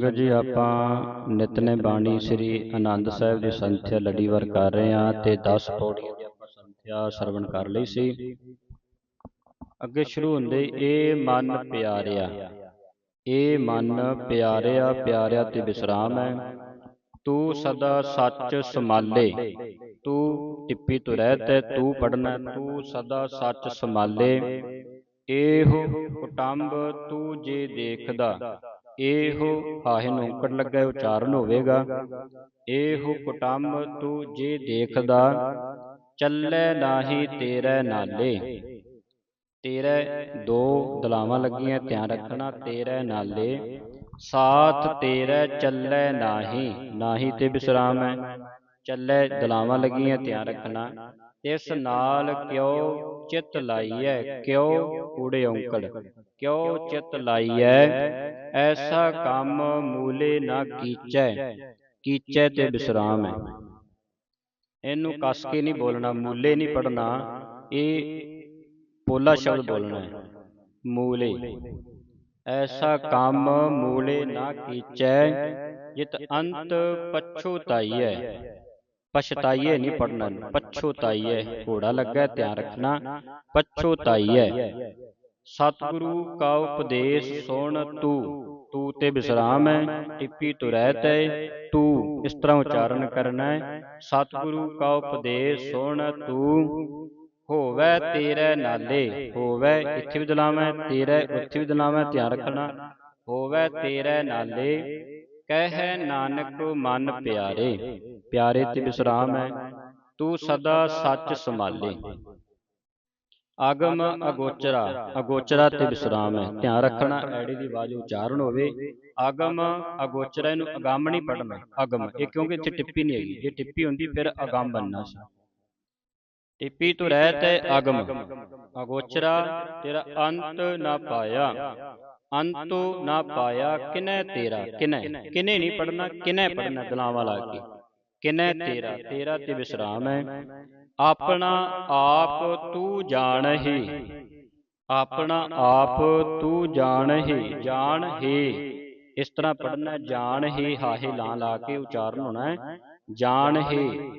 ਸੰਗਤ ਜੀ, ਆਪਾਂ ਨਿਤਨੇ ਬਾਣੀ ਸ੍ਰੀ ਆਨੰਦ ਸਾਹਿਬ ਦੀ ਸੰਥਿਆ ਲੜੀਵਾਰ ਕਰ ਰਹੇ ਹਾਂ ਤੇ 10 ਪੌੜੀਆਂ ਦੀ ਆਪਾਂ ਸੰਥਿਆ ਸਰਵਣ ਕਰ ਲਈ ਸੀ। ਅੱਗੇ ਸ਼ੁਰੂ ਹੁੰਦੇ ਇਹ ਮਨ ਪਿਆਰਿਆ ਇਹ ਮਨ ਪਿਆਰਿਆ ਪਿਆਰਿਆ ਤੇ ਵਿਸਰਾਮ ਹੈ। ਤੂੰ ਸਦਾ ਸੱਚ ਸਮਾਲੇ ਤੂੰ ਟਿੱਪੀ ਤੋਂ ਰਹਿਤ ਹੈ, ਤੂੰ ਪੜਨਾ ਤੂੰ ਸਦਾ ਸੱਚ ਸਮਾਲੇ ਇਹੋ ਕੁਟੰਬ ਤੂੰ ਜੇ ਦੇਖਦਾ ਇਹੋ ਆਹੇ ਨੂੰ ਓਕੜ ਲੱਗਾ, ਉਚਾਰਨ ਹੋਵੇਗਾ। ਇਹੋ ਕੁਟੰਬ ਤੂੰ ਜੇ ਦੇਖਦਾ, ਚੱਲੇ ਨਾਹੀ ਤੇਰੇ ਨਾਲੇ। ਤੇਰੇ ਦੋ ਦਲਾਵਾਂ ਲੱਗੀਆਂ, ਧਿਆਨ ਰੱਖਣਾ, ਤੇਰੇ ਨਾਲੇ। ਸਾਥ ਤੇਰੇ ਚੱਲੇ ਨਾਹੀ ਨਾਹੀ ਤੇ ਵਿਸਰਾਮ ਹੈ। ਚੱਲੇ ਦਲਾਵਾਂ ਲੱਗੀਆਂ, ਧਿਆਨ ਰੱਖਣਾ। ਇਸ ਨਾਲ ਕਿਉ ਚਿਤ ਲਾਈਐ? ਕਿਉ ਕੂੜੇ ਔਂਕੜ? ਕਿਉ ਚਿਤ ਲਾਈਐ? ਐਸਾ ਕੰਮ ਮੂਲੇ ਨਾ ਕੀਚੈ ਕੀਚੈ ਤੇ ਵਿਸਰਾਮ ਹੈ ਇਹਨੂੰ ਕਸ ਕੇ ਨਹੀਂ ਬੋਲਣਾ, ਮੂਲੇ ਨਹੀਂ ਪੜਨਾ ਇਹ ਪੋਲਾ ਸ਼ਬਦ ਬੋਲਣਾ ਹੈ ਮੂਲੇ। ਐਸਾ ਕੰਮ ਮੂਲੇ ਨਾ ਕੀਚੈ, ਜਿਤ ਅੰਤ ਪਛੁਤਾਈਐ ਪਛਤਾਈਏ ਨਹੀਂ ਪੜਨਾ ਪਛੁਤਾਈਏ। ਘੋੜਾ ਲੱਗਾ ਧਿਆਨ ਰੱਖਣਾ। ਪਛੁਤਾਈਏ। ਸਤਿਗੁਰੂ ਕਾ ਉਪਦੇਸ਼ ਸੁਣ ਤੂੰ। ਤੂੰ ਤੇ ਵਿਸਰਾਮ ਹੈ ਟਿੱਪੀ ਤੋਂ ਰਹਿਤ ਹੈ ਤੂੰ ਇਸ ਤਰ੍ਹਾਂ ਉਚਾਰਨ ਕਰਨਾ ਹੈ। ਸਤਿਗੁਰੂ ਕਾ ਉਪਦੇਸ਼ ਸੁਣ ਤੂੰ। ਹੋਵੇ ਤੇਰੇ ਨਾਲੇ ਹੋਵੇ ਇੱਥੇ ਵੀ ਦਲਾਵਾਂ ਤੇਰੇ ਉੱਥੇ ਵੀ ਦਲਾਵਾਂ ਧਿਆਨ ਰੱਖਣਾ। ਹੋਵੇ ਤੇਰੇ ਨਾਲੇ ਕਹਿ ਨਾਨਕ ਮਨ ਪਿਆਰੇ ਪਿਆਰੇ ਤੇ ਵਿਸਰਾਮ ਹੈ, ਤੂੰ ਸਦਾ ਸੱਚ ਸੰਭਾਲੇ। ਆਗਮ ਅਗੋਚਰਾ ਅਗੋਚਰਾ ਤੇ ਵਿਸਰਾਮ ਹੈ, ਧਿਆਨ ਰੱਖਣਾ, ਐੜੀ ਦੀ ਆਵਾਜ਼ ਉਚਾਰਨ ਹੋਵੇ। ਆਗਮ ਅਗੋਚਰਾ, ਇਹਨੂੰ ਅਗੰਮ ਨਹੀਂ ਪੜਨਾ ਅਗਮ, ਇਹ ਕਿਉਂਕਿ ਇੱਥੇ ਟਿੱਪੀ ਨਹੀਂ ਹੈਗੀ, ਜੇ ਟਿੱਪੀ ਹੁੰਦੀ ਫਿਰ ਅਗੰਮ ਬਣਨਾ ਸੀ। ਟਿੱਪੀ ਤੋਂ ਰਹਿਤ ਹੈ ਅਗਮ, ਅਗੋਚਰਾ, ਤੇਰਾ ਅੰਤ ਨਾ ਪਾਇਆ। ਅੰਤੋ ਨਾ ਪਾਇਆ, ਕਿਨੈ ਤੇਰਾ, ਕਿਨੈ? ਕਿਨੇ ਨਹੀਂ ਪੜਨਾ ਕਿਨੈ ਪੜਨਾ ਦਲਾਵਾਂ ਲਾ ਕੇ ਕਿਨੈ ਤੇਰਾ ਤੇਰਾ ਤੇ ਵਿਸਰਾਮ ਹੈ। ਆਪਣਾ ਆਪ ਤੂੰ ਜਾਣਹੀ। ਆਪਣਾ ਆਪ ਤੂੰ ਜਾਣਹੀ ਜਾਣ ਹੀ ਇਸ ਤਰ੍ਹਾਂ ਪੜਨਾ ਜਾਣ ਹੀ ਹਾਹੇ ਲਾਂ ਲਾ ਕੇ ਉਚਾਰਨ ਹੋਣਾ ਹੈ। ਜਾਣ ਹੀ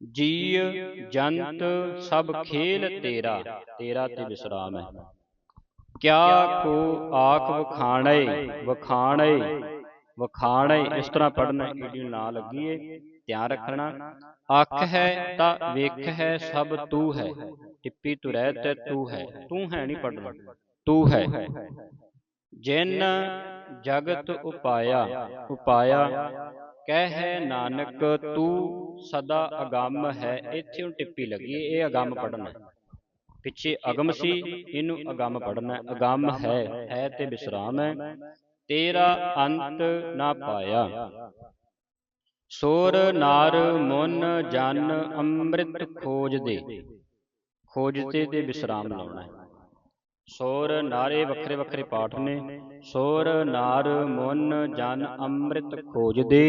ਜੀਵ, ਜੰਤ, ਸਭ ਖੇਲ ਤੇਰਾ ਤੇਰਾ ਤੇ ਵਿਸਰਾਮ ਹੈ। ਕਿਆ ਕੋ ਆਖ ਵਖਾਣੇ ਵਖਾਣੇ ਵਖਾਣੇ ਇਸ ਤਰ੍ਹਾਂ ਪੜਨਾ ਈਡੀ ਨਾ ਲੱਗੀਏ ਧਿਆਨ ਰੱਖਣਾ। ਅੱਖ ਹੈ ਤਾਂ ਵੇਖ ਹੈ ਸਭ ਤੂੰ ਹੈ। ਟਿੱਪੀ ਤੂੰ ਰਹਿਤ ਤੂੰ ਹੈ। ਤੂੰ ਹੈ ਨਹੀਂ ਪੜਨਾ ਤੂੰ ਹੈ। ਜਿਨ ਜਗਤ ਉਪਾਇਆ ਉਪਾਇਆ ਕਹਿ ਨਾਨਕ ਤੂੰ ਸਦਾ ਅਗੰਮ ਹੈ। ਇੱਥੇ ਹੁਣ ਟਿੱਪੀ ਲੱਗੀ ਇਹ ਅਗੰਮ ਪੜਨਾ ਪਿੱਛੇ ਅਗਮ ਸੀ ਇਹਨੂੰ ਅਗੰਮ ਪੜਨਾ ਅਗੰਮ ਹੈ ਹੈ ਤੇ ਵਿਸਰਾਮ ਹੈ। ਤੇਰਾ ਅੰਤ ਨਾ ਪਾਇਆ। ਸੋਰ ਨਾਰ ਮੁਨ ਜਨ ਅੰਮ੍ਰਿਤ ਖੋਜਦੇ। ਖੋਜਦੇ ਤੇ ਵਿਸਰਾਮ ਲਾਉਣਾ ਹੈ। ਸੋਰ ਨਾਰੇ ਵੱਖਰੇ ਵੱਖਰੇ ਪਾਠ ਨੇ। ਸੋਰ ਨਾਰ ਮੁਨ ਜਨ ਅੰਮ੍ਰਿਤ ਖੋਜਦੇ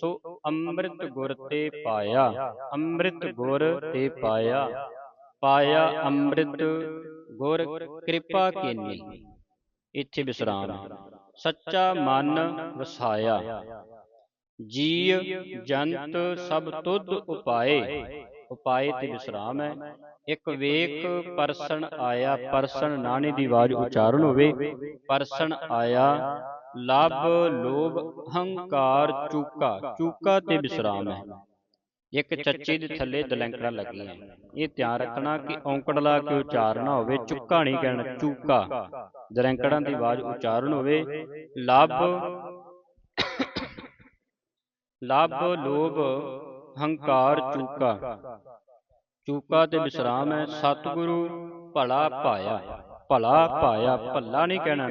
ਸੋ ਅੰਮ੍ਰਿਤ ਗੁਰ ਤੇ ਪਾਇਆ। ਅੰਮ੍ਰਿਤ ਗੁਰ ਤੇ ਪਾਇਆ। ਪਾਇਆ ਅੰਮ੍ਰਿਤ ਗੁਰ ਕਿਰਪਾ ਕੀਨੀ। ਇੱਥੇ ਵਿਸਰਾਮ। ਸੱਚਾ ਮਨ ਵਸਾਇਆ ਜੀਵ ਜੰਤ ਸਭ ਤੁਧ ਉਪਾਏ। ਉਪਾਏ। ਤੇ ਵਿਸਰਾਮ ਹੈ। ਇੱਕ ਵੇਖ ਪਰਸਨ ਆਇਆ। ਪਰਸਨ ਨਾਣੀ ਦੀ ਆਵਾਜ਼ ਉਚਾਰਨ ਹੋਵੇ। ਪਰਸਨ ਆਇਆ। ਲਬ ਲੋਭ ਹੰਕਾਰ ਚੂਕਾ। ਚੂਕਾ ਤੇ ਵਿਸਰਾਮ ਹੈ। ਇੱਕ ਚੱਚੇ ਦੇ ਥੱਲੇ ਦਲੰਕੜਾਂ ਲੱਗੀਆਂ। ਇਹ ਧਿਆਨ ਰੱਖਣਾ ਕਿ ਔਂਕੜ ਲਾ ਕੇ ਉਚਾਰਨਾ ਹੋਵੇ ਚੁੱਕਾ ਨਹੀਂ ਕਹਿਣਾ ਚੂਕਾ ਦਲੰਕੜਾਂ ਦੀ ਆਵਾਜ਼ ਉਚਾਰਨ ਹੋਵੇ ਲਬ ਲਬ ਲੋਭ ਹੰਕਾਰ ਚੂਕਾ। ਚੂਕਾ ਤੇ ਵਿਸਰਾਮ ਹੈ ਸਤਿਗੁਰੂ ਭਲਾ ਪਾਇਆ ਭਲਾ ਪਾਇਆ ਭੱਲਾ ਨਹੀਂ ਕਹਿਣਾ।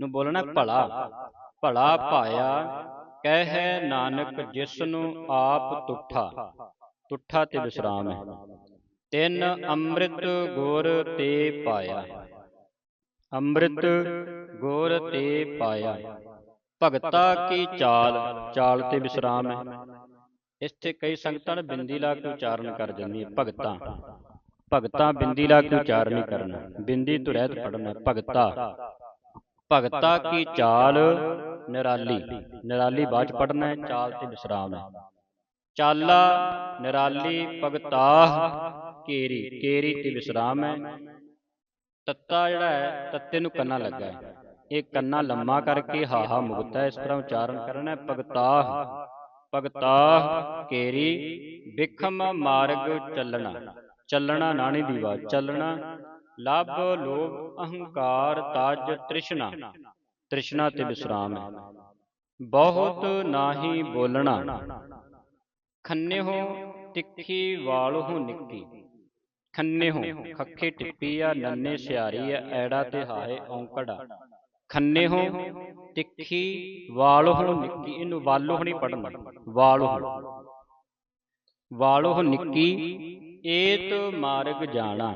ਨੂੰ ਬੋਲਣਾ ਭਲਾ। ਭਲਾ ਪਾਇਆ ਕਹਿ ਨਾਨਕ ਜਿਸ ਨੂੰ ਆਪ ਤੁਠਾ ਤੁਠਾ ਤੇ ਵਿਸਰਾਮ ਹੈ। ਤਿੰਨ ਅੰਮ੍ਰਿਤ ਗੁਰ ਤੇ ਪਾਇਆ। ਅੰਮ੍ਰਿਤ ਗੁਰ ਤੇ ਪਾਇਆ। ਭਗਤਾ ਕੀ ਚਾਲ ਚਾਲ ਤੇ ਵਿਸਰਾਮ ਹੈ। ਇੱਥੇ ਕਈ ਸੰਗਤਾਂ ਨੇ ਬਿੰਦੀ ਲਾ ਕੇ ਉਚਾਰਨ ਕਰ ਜਾਂਦੀਆਂ ਭਗਤਾ। ਭਗਤਾ ਬਿੰਦੀ ਲਾ ਕੇ ਉਚਾਰਨ ਕਰਨਾ। ਬਿੰਦੀ ਤੋਂ ਰਹਿਤ ਪੜਨਾ ਭਗਤਾ। ਭਗਤਾ ਕੀ ਚਾਲ? ਨਿਰਾਲੀ। ਨਿਰਾਲੀ। ਬਾਅਦ ਚ ਪੜਨਾ ਹੈ ਚਾਲ ਤੇ ਵਿਸਰਾਮ ਹੈ। ਚਾਲਾ ਨਿਰਾਲੀ ਭਗਤਾਹ ਕੇਰੀ। ਕੇਰੀ। ਤੇ ਵਿਸਰਾਮ ਹੈ। ਤੱਤਾ ਜਿਹੜਾ ਹੈ ਤੱਤੇ ਨੂੰ ਕੰਨਾ ਲੱਗਾ ਹੈ। ਇਹ ਕੰਨਾ ਲੰਮਾ ਕਰਕੇ ਹਾਹਾ ਮੁਕਤਾ ਹੈ। ਇਸ ਤਰ੍ਹਾਂ ਉਚਾਰਨ ਕਰਨਾ ਹੈ। ਭਗਤਾਹ ਭਗਤਾਹ ਕੇਰੀ ਵਿਖਮ ਮਾਰਗ ਚੱਲਣਾ। ਚੱਲਣਾ ਨਾਣੀ ਦੀ ਬਾਤ ਚੱਲਣਾ ਲੱਭ ਲੋਭ ਅਹੰਕਾਰ ਤਜ ਤ੍ਰਿਸ਼ਨਾ। ਤ੍ਰਿਸ਼ਨਾ। ਤੇ ਵਿਸਰਾਮ ਹੈ। ਬਹੁਤ ਨਾਹੀ ਬੋਲਣਾ। ਖੰਨੇ ਹੋ ਤਿੱਖੀ ਵਾਲ ਹੋ ਨਿੱਕੀ। ਖੰਨੇ ਹੋ ਖੱਖੇ ਟਿੱਪੀ ਆ ਨੰਨੇ ਸਿਆਰੀ ਆ ਐੜਾ ਤੇ ਹਾਏ ਔਂਕੜਾ। ਖੰਨੇ ਹੋ ਤਿੱਖੀ ਵਾਲ ਹੋ ਨਿੱਕੀ। ਇਹਨੂੰ ਵਾਲੋ ਨਹੀਂ ਪੜਨਾ ਵਾਲੋ ਵਾਲੋ ਨਿੱਕੀ। ਏਤ ਮਾਰਗ ਜਾਣਾ।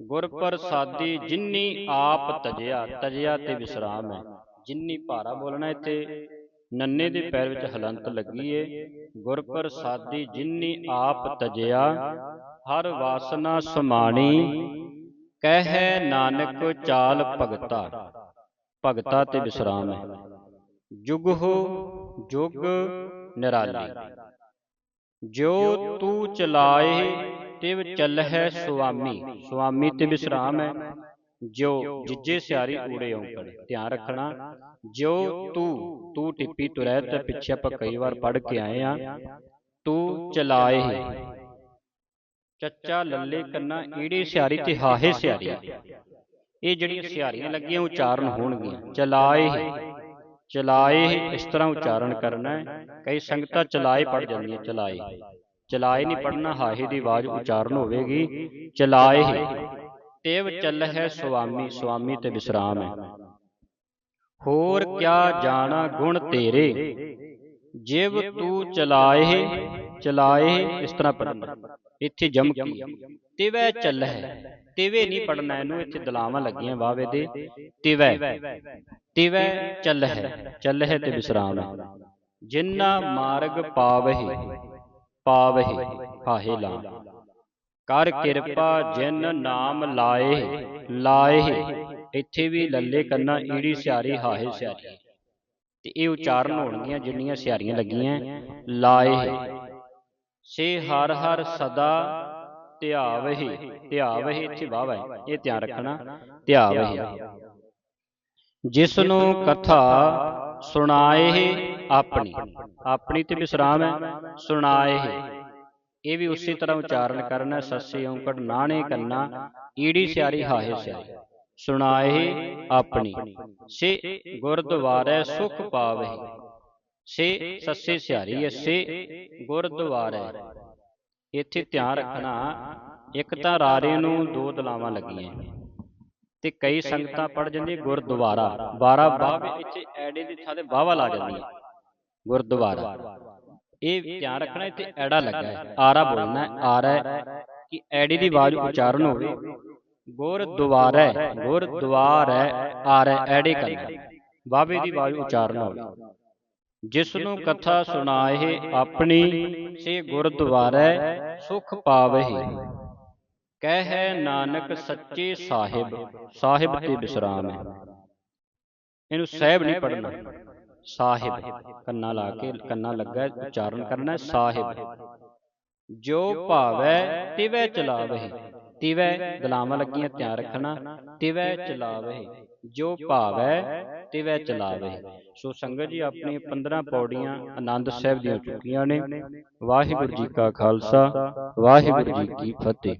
ਗੁਰ ਪ੍ਰਸਾਦੀ ਜਿਨਨੀ ਆਪ ਤਜਿਆ ਤਜਿਆ ਤੇ ਵਿਸਰਾਮ ਹੈ। ਜਿਨਨੀ ਭਾਰਾ ਬੋਲਣਾ ਇੱਥੇ, ਨੰਨੇ ਦੇ ਪੈਰ ਵਿੱਚ ਹਲੰਤ ਲੱਗੀ ਏ। ਗੁਰ ਪ੍ਰਸਾਦੀ ਜਿਨਨੀ ਆਪ ਤਜਿਆ, ਹਰ ਵਾਸਨਾ ਸਮਾਣੀ। ਕਹਿ ਨਾਨਕ ਚਾਲ ਭਗਤਾ ਭਗਤਾ ਤੇ ਵਿਸਰਾਮ ਹੈ। ਜੁਗ ਹੋ, ਜੁਗ ਨਿਰਾਲੀ। ਜੋ ਤੂੰ ਚਲਾਏ ਤਿਵ ਚੱਲਹਿ ਸੁਆਮੀ। ਸੁਆਮੀ ਤੇ ਵਿਸਰਾਮ ਹੈ। ਜੋ ਜਿੱਜੇ ਸਿਆਰੀ ਊੜੇ ਔਂਕੜ। ਧਿਆਨ ਰੱਖਣਾ, ਜੋ ਤੂੰ ਤੂੰ ਟਿੱਪੀ ਤੁਰੈ ਤੇ ਪਿੱਛੇ ਆਪਾਂ ਕਈ ਵਾਰ ਪੜ ਕੇ ਆਏ ਆ। ਤੂੰ ਚਲਾਏ ਚੱਚਾ ਲੱਲੇ ਕੰਨਾ ਈੜੀ ਸਿਆਰੀ ਤੇ ਹਾਹੇ ਸਿਆਰੀ। ਇਹ ਜਿਹੜੀਆਂ ਸਿਆਰੀਆਂ ਲੱਗੀਆਂ ਉਚਾਰਨ ਹੋਣਗੀਆਂ। ਚਲਾਏ ਚਲਾਏ ਇਸ ਤਰ੍ਹਾਂ ਉਚਾਰਨ ਕਰਨਾ ਹੈ। ਕਈ ਸੰਗਤਾਂ ਚਲਾਏ ਪੜ ਜਾਂਦੀਆਂ, ਚਲਾਏ। ਚਲਾਏ ਨਹੀਂ ਪੜਨਾ ਹਾਹੇ ਦੀ ਆਵਾਜ਼ ਉਚਾਰਨ ਹੋਵੇਗੀ। ਚਲਾਏ ਤੇਵ ਚੱਲ ਹੈ ਸੁਆਮੀ ਸੁਆਮੀ ਤੇ ਵਿਸਰਾਮ ਹੈ। ਹੋਰ ਕਿਆ ਜਾਣਾ ਗੁਣ ਤੇਰੇ? ਜਿਵ ਤੂੰ ਚਲਾਏ ਚਲਾਏ ਇਸ ਤਰ੍ਹਾਂ ਪੜਨਾ ਇੱਥੇ ਜਮ ਕੀ? ਤਿਵੈ ਚੱਲ ਹੈ ਤਿਵੇ ਨਹੀਂ ਪੜਨਾ ਇਹਨੂੰ ਇੱਥੇ ਦਲਾਵਾਂ ਲੱਗੀਆਂ ਵਾਵੇ ਦੇ। ਤਿਵੈ। ਤਿਵੈ। ਚੱਲ ਹੈ ਚੱਲ ਹੈ ਤੇ ਵਿਸਰਾਮ। ਹੈ ਜਿੰਨਾ ਮਾਰਗ ਪਾਵਹਿ। ਪਾਵਹਿ ਹਾਹੇ ਲਾ ਕਰ ਕਿਰਪਾ ਜਿਨ ਨਾਮ ਲਾਏ ਲਾਏ, ਇੱਥੇ ਵੀ ਲੱਲੇ ਕੰਨਾ ਈੜੀ ਸਿਆਰੀ ਹਾਹੇ ਸਿਆਰੀ। ਤੇ ਇਹ ਉਚਾਰਨ ਹੋਣਗੀਆਂ ਜਿੰਨੀਆਂ ਸਿਆਰੀਆਂ ਲੱਗੀਆਂ। ਲਾਏ, ਸੇ ਹਰ ਹਰ ਸਦਾ ਧਿਆਵਹਿ ਧਿਆਵਹਿ ਇੱਥੇ ਵਾਵਾ ਹੈ, ਇਹ ਧਿਆਨ ਰੱਖਣਾ, ਧਿਆਵਹਿ। ਜਿਸ ਨੂੰ ਕਥਾ ਸੁਣਾਏ ਆਪਣੀ ਆਪਣੀ ਤੇ ਵਿਸਰਾਮ ਹੈ, ਸੁਣਾਏ ਇਹ ਵੀ ਉਸੇ ਤਰ੍ਹਾਂ ਉਚਾਰਨ ਕਰਨਾ ਸੱਸੇ ਔਂਕੜ ਨਾਣੇ ਕੰਨਾ, ਈੜੀ ਸਿਆਰੀ ਹਾਹੇ ਸਿਆਰੀ ਸੁਣਾਏ ਆਪਣੀ। ਸੇ ਗੁਰਦੁਆਰੇ ਸੁਖ ਪਾਵੇ। ਸੇ ਸੱਸੇ ਸਿਆਰੀ ਸੇ ਗੁਰਦੁਆਰੇ। ਇੱਥੇ ਧਿਆਨ ਰੱਖਣਾ, ਇੱਕ ਤਾਂ ਰਾਰੇ ਨੂੰ ਦੋ ਦਲਾਵਾਂ ਲੱਗੀਆਂ ਤੇ ਕਈ ਸੰਗਤਾਂ ਪੜ ਜਾਂਦੀ ਗੁਰਦੁਆਰਾ 12 ਬਾਵੇ ਇੱਥੇ ਐੜੇ ਦੀ ਥਾਂ ਤੇ ਬਾਵਾ ਲਾ ਜਾਂਦੀ ਹੈ ਗੁਰਦੁਆਰਾ। ਇਹ ਧਿਆਨ ਰੱਖਣਾ, ਇੱਥੇ ਐੜਾ ਲੱਗਾ ਹੈ। ਆਰਾ ਬੋਲਣਾ ਹੈ। ਆਰਾ ਕਿ ਐੜੀ ਦੀ ਆਵਾਜ਼ ਉਚਾਰਨ ਹੋਵੇ। ਗੁਰਦੁਆਰਾ ਗੁਰਦੁਆਰਾ ਆਰਾ ਐੜੇ ਕਰਨਾ ਬਾਵੇ ਦੀ ਆਵਾਜ਼ ਉਚਾਰਨ ਹੋਵੇ। ਜਿਸ ਨੂੰ ਕਥਾ ਸੁਣਾਏ ਆਪਣੀ, ਸੇ ਗੁਰਦੁਆਰਾ ਸੁਖ ਪਾਵਹਿ ਕਹਿ ਨਾਨਕ ਸੱਚੇ ਸਾਹਿਬ ਸਾਹਿਬ ਤੇ ਵਿਸਰਾਮ ਹੈ। ਇਹਨੂੰ ਸਹਿਬ ਨਹੀਂ ਪੜਨਾ ਸਾਹਿਬ ਕੰਨਾ ਲਾ ਕੇ ਕੰਨਾ ਲੱਗਾ ਉਚਾਰਨ ਕਰਨਾ ਸਾਹਿਬ। ਜੋ ਭਾਵੈ ਤਿਵੈ ਚਲਾਵਹਿ ਤਿਵੈ ਦਲਾਵਾਂ ਲੱਗੀਆਂ ਧਿਆਨ ਰੱਖਣਾ ਤਿਵੈ ਚਲਾਵਹਿ ਜੋ ਭਾਵੈ ਤਿਵੈ ਚਲਾਵਹਿ ਸੋ ਸੰਗਤ ਜੀ ਆਪਣੀ 15 ਪੌੜੀਆਂ ਆਨੰਦ ਸਾਹਿਬ ਦੀਆਂ ਚੁੱਕੀਆਂ ਨੇ। ਵਾਹਿਗੁਰੂ ਜੀ ਕਾ ਖਾਲਸਾ। ਵਾਹਿਗੁਰੂ ਜੀ ਕੀ ਫਤਿਹ।